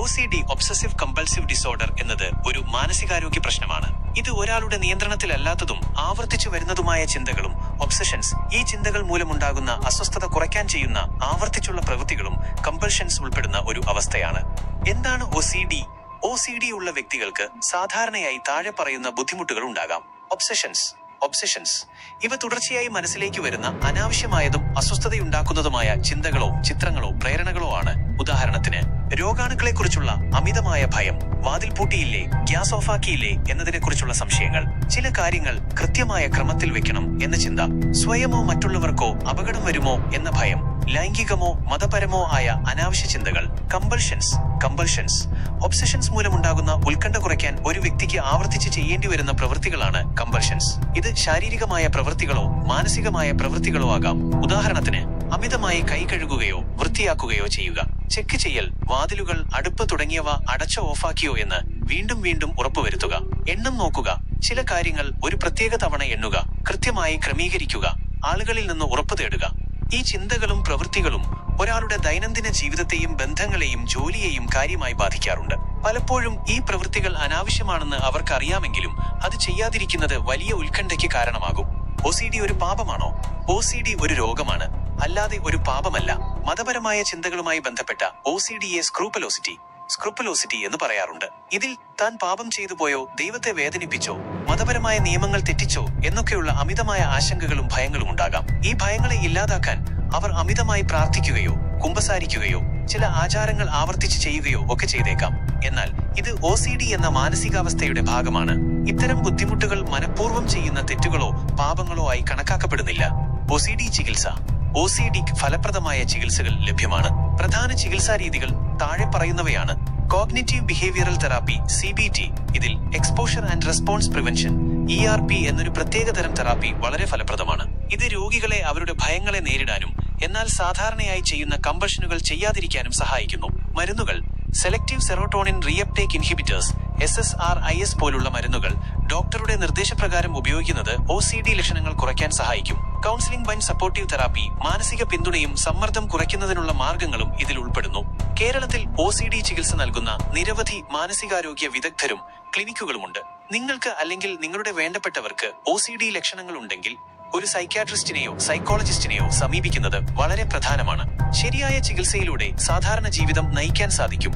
O C D obsessive compulsive disorder എന്നത് ഒരു മാനസികാരോഗ്യ പ്രശ്നമാണ്. ഇത് ഒരാളുടെ നിയന്ത്രണത്തിലല്ലാത്തതും ആവർത്തിച്ചു വരുന്നതുമായ ചിന്തകളും ഒബ്സഷൻസ് ഈ ചിന്തകൾ മൂലമുണ്ടാകുന്ന അസ്വസ്ഥത കുറയ്ക്കാൻ ചെയ്യുന്ന ആവർത്തിച്ചുള്ള പ്രവൃത്തികളും കമ്പൾഷൻസ് ഉൾപ്പെടുന്ന ഒരു അവസ്ഥയാണ്. എന്താണ് O C D O C D ഉള്ള വ്യക്തികൾക്ക് സാധാരണയായി താഴെ പറയുന്ന ബുദ്ധിമുട്ടുകൾ ഉണ്ടാകാം. ഒബ്സഷൻസ് ഒബ്സഷൻസ് ഇവ തുടർച്ചയായി മനസ്സിലേക്ക് വരുന്ന അനാവശ്യമായതും അസ്വസ്ഥതയുണ്ടാക്കുന്നതുമായ ചിന്തകളോ ചിത്രങ്ങളോ പ്രേരണകളോ ആണ്. ഉദാഹരണത്തിന് രോഗാണുക്കളെക്കുറിച്ചുള്ള അമിതമായ ഭയം വാതിൽ പൂട്ടിയില്ലേ ഗ്യാസ് ഓഫാക്കിയില്ലേ എന്നതിനെക്കുറിച്ചുള്ള സംശയങ്ങൾ ചില കാര്യങ്ങൾ കൃത്യമായ ക്രമത്തിൽ വെക്കണം എന്ന ചിന്ത സ്വയമോ മറ്റുള്ളവർക്കോ അപകടം വരുമോ എന്ന ഭയം ലൈംഗികമോ മതപരമോ ആയ അനാവശ്യ ചിന്തകൾ കമ്പൾഷൻസ് കമ്പൾഷൻസ് ഒബ്സഷൻസ് മൂലമുണ്ടാകുന്ന ഉത്കണ്ഠ കുറയ്ക്കാൻ ഒരു വ്യക്തിക്ക് ആവർത്തിച്ച് ചെയ്യേണ്ടി വരുന്ന പ്രവൃത്തികളാണ് കമ്പൾഷൻസ് ഇത് ശാരീരികമായ പ്രവൃത്തികളോ മാനസികമായ പ്രവൃത്തികളോ ആകാം. ഉദാഹരണത്തിന് അമിതമായി കൈ കഴുകുകയോ വൃത്തിയാക്കുകയോ ചെയ്യുക. ചെക്ക് ചെയ്യൽ വാതിലുകൾ അടുപ്പ് തുടങ്ങിയവ അടച്ചോ ഓഫാക്കിയോ എന്ന് വീണ്ടും വീണ്ടും ഉറപ്പുവരുത്തുക. എണ്ണം നോക്കുക. ചില കാര്യങ്ങൾ ഒരു പ്രത്യേക തവണ എണ്ണുക. കൃത്യമായി ക്രമീകരിക്കുക. ആളുകളിൽ നിന്ന് ഉറപ്പു തേടുക. ഈ ചിന്തകളും പ്രവൃത്തികളും ഒരാളുടെ ദൈനംദിന ജീവിതത്തെയും ബന്ധങ്ങളെയും ജോലിയെയും കാര്യമായി ബാധിക്കാറുണ്ട്. പലപ്പോഴും ഈ പ്രവൃത്തികൾ അനാവശ്യമാണെന്ന് അവർക്കറിയാമെങ്കിലും അത് ചെയ്യാതിരിക്കുന്നത് വലിയ ഉത്കണ്ഠയ്ക്ക് കാരണമാകും. ഒ ഒരു പാപമാണോ? ഒ ഒരു രോഗമാണ്. അല്ലാതെ ഒരു പാപമല്ല. മതപരമായ ചിന്തകളുമായി ബന്ധപ്പെട്ട ഒ സി ഡിയെ സ്ക്രൂപ്പലോസിറ്റി. സ്ക്രൂപ്പലോസിറ്റി എന്ന് പറയാറുണ്ട്. ഇതിൽ താൻ പാപം ചെയ്തു പോയോ ദൈവത്തെ വേദനിപ്പിച്ചോ മതപരമായ നിയമങ്ങൾ തെറ്റിച്ചോ എന്നൊക്കെയുള്ള അമിതമായ ആശങ്കകളും ഭയങ്ങളും ഉണ്ടാകാം. ഈ ഭയങ്ങളെ ഇല്ലാതാക്കാൻ അവർ അമിതമായി പ്രാർത്ഥിക്കുകയോ കുമ്പസാരിക്കുകയോ ചില ആചാരങ്ങൾ ആവർത്തിച്ച് ചെയ്യുകയോ ഒക്കെ ചെയ്തേക്കാം. എന്നാൽ ഇത് ഒ എന്ന മാനസികാവസ്ഥയുടെ ഭാഗമാണ്. ഇത്തരം ബുദ്ധിമുട്ടുകൾ മനഃപൂർവം ചെയ്യുന്ന തെറ്റുകളോ പാപങ്ങളോ ആയി കണക്കാക്കപ്പെടുന്നില്ല. ഒ ചികിത്സ ഒ ഫലപ്രദമായ ചികിത്സകൾ ലഭ്യമാണ്. പ്രധാന ചികിത്സാ രീതികൾ താഴെ പറയുന്നവയാണ് cognitive behavioural therapy C B T ഇതിൽ exposure and response prevention E R P എന്നൊരു പ്രത്യേക തരം തെറാപ്പി വളരെ ഫലപ്രദമാണ്. ഇത് രോഗികളെ അവരുടെ ഭയങ്ങളെ നേരിടാനും എന്നാൽ സാധാരണയായി ചെയ്യുന്ന കമ്പഷനുകൾ ചെയ്യാതിരിക്കാനും സഹായിക്കുന്നു. മരുന്നുകൾ selective serotonin reuptake inhibitors S S R I S പോലുള്ള മരുന്നുകൾ ഡോക്ടറുടെ നിർദ്ദേശപ്രകാരം ഉപയോഗിക്കുന്നത് ഒ സി ഡി ലക്ഷണങ്ങൾ കുറയ്ക്കാൻ സഹായിക്കും. കൗൺസിലിംഗ് വൈൻ സപ്പോർട്ടീവ് തെറാപ്പി മാനസിക പിന്തുണയും സമ്മർദ്ദം കുറയ്ക്കുന്നതിനുള്ള മാർഗങ്ങളും ഇതിൽ ഉൾപ്പെടുന്നു. കേരളത്തിൽ ഒ സി ഡി ചികിത്സ നൽകുന്ന നിരവധി മാനസികാരോഗ്യ വിദഗ്ധരും ക്ലിനിക്കുകളുമുണ്ട്. നിങ്ങൾക്ക് അല്ലെങ്കിൽ നിങ്ങളുടെ വേണ്ടപ്പെട്ടവർക്ക് ഒ സി ഡി ലക്ഷണങ്ങൾ ഉണ്ടെങ്കിൽ ഒരു സൈക്യാട്രിസ്റ്റിനെയോ സൈക്കോളജിസ്റ്റിനെയോ സമീപിക്കുന്നത് വളരെ പ്രധാനമാണ്. ശരിയായ ചികിത്സയിലൂടെ സാധാരണ ജീവിതം നയിക്കാൻ സാധിക്കും.